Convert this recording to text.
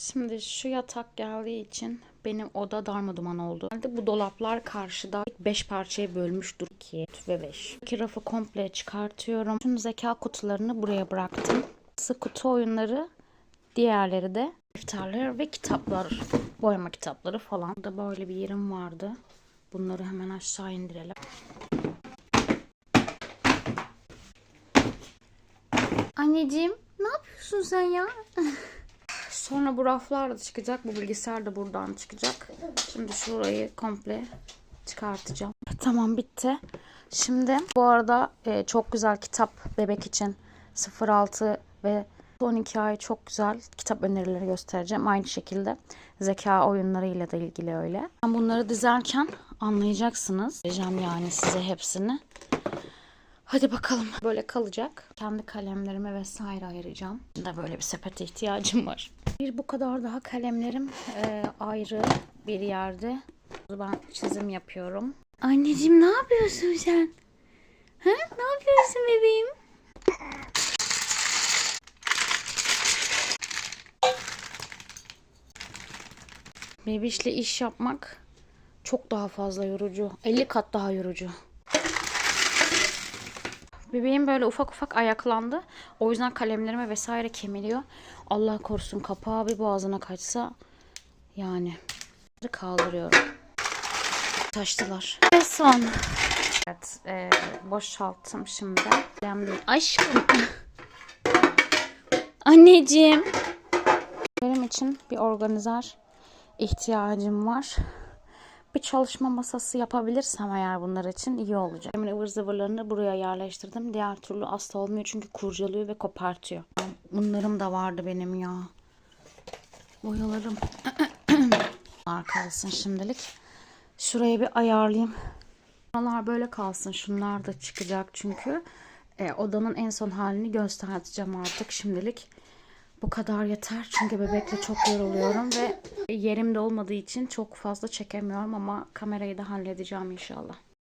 Şimdi şu yatak geldiği için benim oda darmaduman oldu. Bu dolaplar karşıda 5 parçaya bölmüştür. 2 ve 5. İki rafı komple çıkartıyorum. Tüm zeka kutularını buraya bıraktım. Sık kutu oyunları, diğerleri de defterler ve kitaplar. Boyama kitapları falan. Burada böyle bir yerim vardı. Bunları hemen aşağı indirelim. Anneciğim ne yapıyorsun sen ya? Sonra bu raflar da çıkacak. Bu bilgisayar da buradan çıkacak. Şimdi şurayı komple çıkartacağım. Tamam bitti. Şimdi bu arada e, çok güzel kitap bebek için 06 ve 12 ay çok güzel kitap önerileri göstereceğim. Aynı şekilde zeka oyunlarıyla da ilgili öyle. Bunları dizerken anlayacaksınız. Vereceğim yani size hepsini. Hadi bakalım. Böyle kalacak. Kendi kalemlerime vesaire ayıracağım. Şimdi böyle bir sepete ihtiyacım var. Bir bu kadar daha kalemlerim e, ayrı bir yerde. Ben çizim yapıyorum. Anneciğim ne yapıyorsun sen? Ha? Ne yapıyorsun bebeğim? Bebişle iş yapmak çok daha fazla yorucu. 50 kat daha yorucu. Bebeğim böyle ufak ufak ayaklandı. O yüzden kalemlerime vesaire kemiriyor. Allah korusun kapağı bir boğazına kaçsa yani kaldırıyorum. Taştılar. Ve son. Evet e, boşalttım şimdi. Önemli. Aşkım. Anneciğim. Benim için bir organizer ihtiyacım var. Bir çalışma masası yapabilirsem eğer bunlar için iyi olacak. Emin ıvır zıvırlarını buraya yerleştirdim. Diğer türlü asla olmuyor çünkü kurcalıyor ve kopartıyor. Bunlarım da vardı benim ya. Boyalarım. kalsın şimdilik. Şurayı bir ayarlayayım. Buralar böyle kalsın. Şunlar da çıkacak çünkü. E, odanın en son halini göstereceğim artık şimdilik. Bu kadar yeter çünkü bebekle çok yoruluyorum ve yerimde olmadığı için çok fazla çekemiyorum ama kamerayı da halledeceğim inşallah.